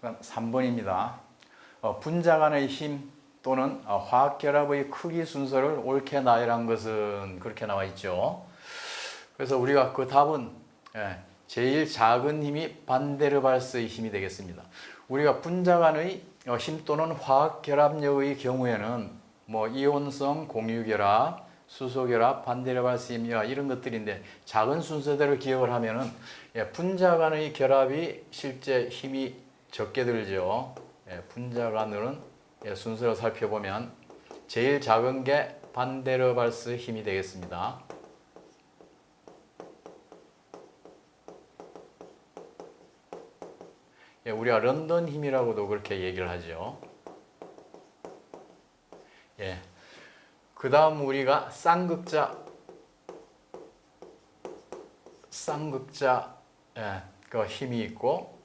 그다음 3번입니다. 어, 분자 간의 힘 또는 어, 화학 결합의 크기 순서를 옳게 나열한 것은 그렇게 나와 있죠. 그래서 우리가 그 답은 예, 제일 작은 힘이 반데르발스의 힘이 되겠습니다. 우리가 분자 간의 어, 힘 또는 화학 결합력의 경우에는 뭐 이온성 공유 결합, 수소 결합, 반데르발스 힘이야 이런 것들인데 작은 순서대로 기억을 하면은 예, 분자 간의 결합이 실제 힘이 적게 들죠. 예, 분자 간으로는 예, 순서를 살펴보면 제일 작은 게 반데르발스 힘이 되겠습니다. 예, 우리가 런던 힘이라고도 그렇게 얘기를 하죠. 예. 그 다음 우리가 쌍극자, 쌍극자, 예, 그 힘이 있고,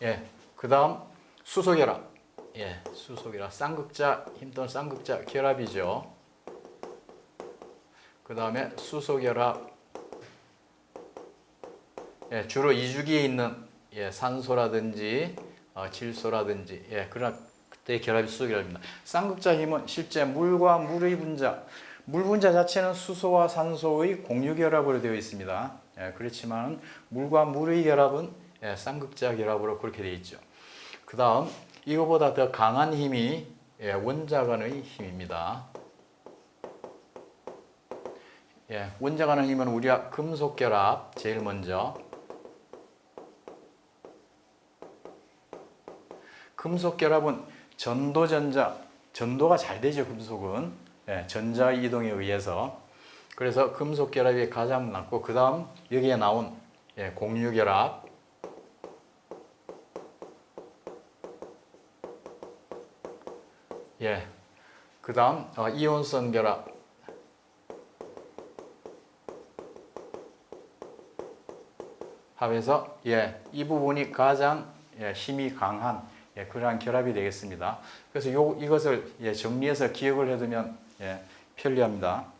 예, 그 다음 수소결합, 예, 수소결합, 쌍극자 힘 또는 쌍극자 결합이죠. 그 다음에 수소결합, 예, 주로 이주기에 있는 예, 산소라든지 어, 질소라든지 예, 그런 그때 결합이 수소결합입니다. 쌍극자 힘은 실제 물과 물의 분자, 물 분자 자체는 수소와 산소의 공유 결합으로 되어 있습니다. 예, 그렇지만 물과 물의 결합은 예, 쌍극자 결합으로 그렇게 되어 있죠. 그 다음 이거보다 더 강한 힘이 예, 원자간의 힘입니다. 예, 원자간의 힘은 우리가 금속 결합 제일 먼저 금속 결합은 전도 전자, 전도가 잘 되죠 금속은 예, 전자 이동에 의해서 그래서 금속 결합이 가장 낮고 그 다음 여기에 나온 예, 공유 결합, 예, 그 다음 어, 이온성 결합, 하면서 예, 이 부분이 가장 예, 힘이 강한 예, 그러한 결합이 되겠습니다. 그래서 요, 이것을 예, 정리해서 기억을 해두면 예, 편리합니다.